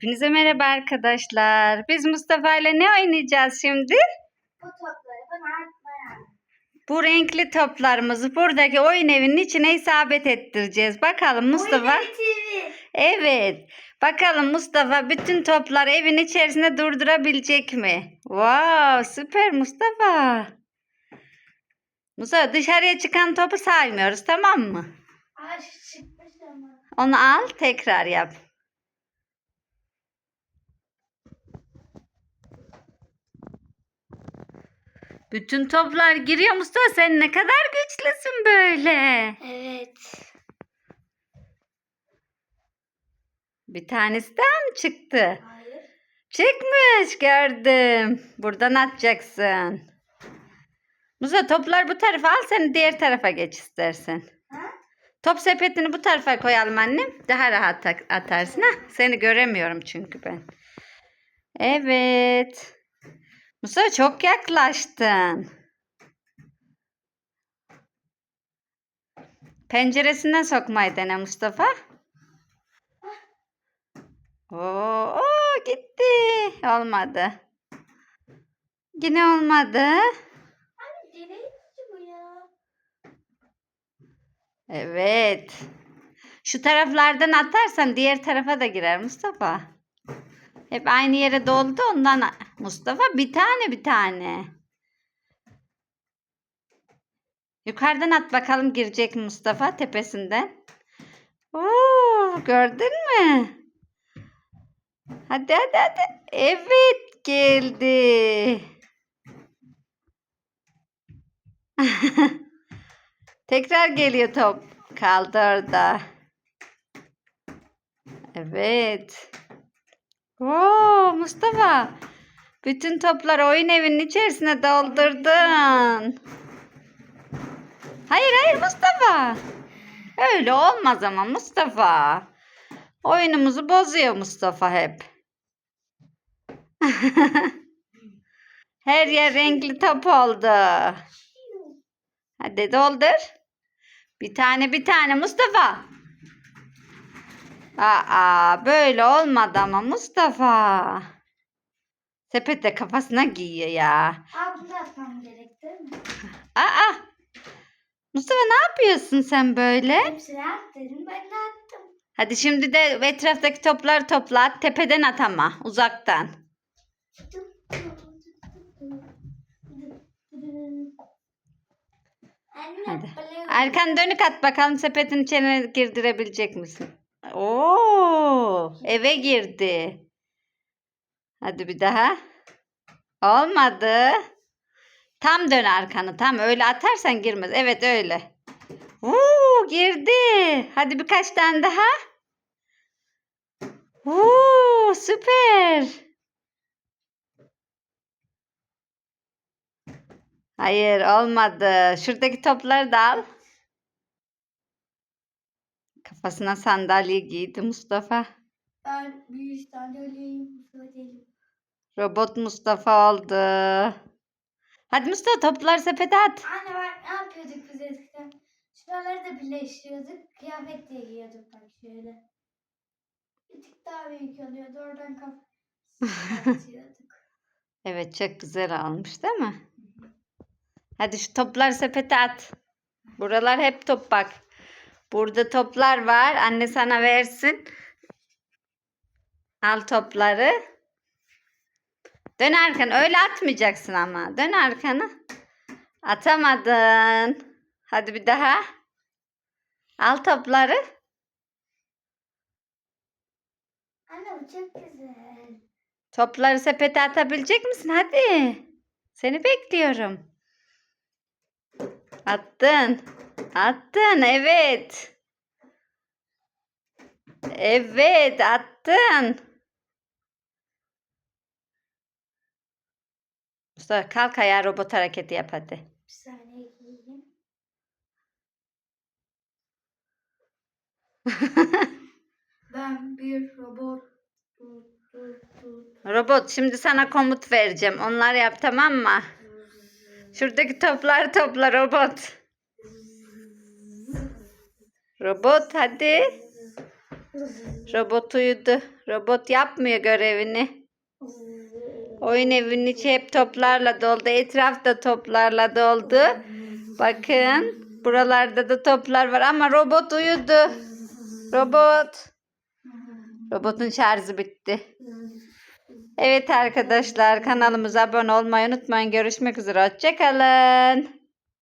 Hepinize merhaba arkadaşlar. Biz Mustafa ile ne oynayacağız şimdi? Bu topları bana atmaya. Bu renkli toplarımızı buradaki oyun evinin içine isabet ettireceğiz. Bakalım Mustafa. Evet. Bakalım Mustafa bütün topları evin içerisinde durdurabilecek mi? Wow, süper Mustafa. Mustafa dışarıya çıkan topu saymıyoruz tamam mı? Aa şu çıkmış ama. Onu al tekrar yap. Bütün toplar giriyor Mustafa. Sen ne kadar güçlüsün böyle. Evet. Bir tanesi daha mı çıktı? Hayır. Çıkmış gördüm. Buradan atacaksın. Musa toplar bu tarafa al sen diğer tarafa geç istersen. Ha? Top sepetini bu tarafa koyalım annem. Daha rahat atarsın. ha. Seni göremiyorum çünkü ben. Evet. Musa çok yaklaştın. Penceresinden sokmayı dene Mustafa. Oo, oo, gitti. Olmadı. Yine olmadı. Bu ya? Evet. Şu taraflardan atarsan diğer tarafa da girer Mustafa. Hep aynı yere doldu ondan. Mustafa bir tane bir tane. Yukarıdan at bakalım girecek Mustafa tepesinden. Oo, gördün mü? Hadi hadi hadi. Evet geldi. Tekrar geliyor top. Kaldı orada. Evet. Oo Mustafa. Bütün topları oyun evinin içerisine doldurdun. Hayır hayır Mustafa. Öyle olmaz ama Mustafa. Oyunumuzu bozuyor Mustafa hep. Her yer renkli top oldu. Hadi doldur. Bir tane bir tane Mustafa. Aa böyle olmadı ama Mustafa. Sepet de kafasına giyiyor ya. Aa bunu da atmam gerek değil mi? Aa. Mustafa ne yapıyorsun sen böyle? Hepsini at dedim ben de attım. Hadi şimdi de etraftaki topları topla. at, Tepeden at ama uzaktan. Anne Hadi. böyle Arkan dönük at bakalım sepetin içine girdirebilecek misin? Oo, eve girdi. Hadi bir daha. Olmadı. Tam dön arkanı. Tam öyle atarsan girmez. Evet öyle. Oo, girdi. Hadi birkaç tane daha. Oo, süper. Hayır olmadı. Şuradaki topları da al. Kafasına sandalye giydi Mustafa. Ben bir sandalyeyim. Söyleyeyim. Robot Mustafa oldu. Hadi Mustafa topları sepete at. Anne bak ne yapıyorduk biz eskiden? Şuraları da birleştiriyorduk. Kıyafet diye giyiyorduk bak şöyle. Bir tık daha büyük oluyordu. Oradan kafayı atıyorduk. Evet çok güzel olmuş değil mi? Hadi şu topları sepete at. Buralar hep top bak. Burada toplar var. Anne sana versin. Al topları. Dön arkanı. Öyle atmayacaksın ama. Dön arkanı. Atamadın. Hadi bir daha. Al topları. Anne bu çok güzel. Topları sepete atabilecek misin? Hadi. Seni bekliyorum. Attın. Attın. Evet. Evet, attın. Mustafa kalk ayağa robot hareketi yap hadi. Bir saniye giyeyim. ben bir robot. Dur, dur, dur. Robot şimdi sana komut vereceğim. Onlar yap tamam mı? Şuradaki topları topla robot. Robot hadi. Robot uyudu. Robot yapmıyor görevini. Oyun evinin içi hep toplarla doldu. Etrafta toplarla doldu. Bakın buralarda da toplar var ama robot uyudu. Robot. Robotun şarjı bitti. Evet arkadaşlar kanalımıza abone olmayı unutmayın. Görüşmek üzere. Hoşçakalın.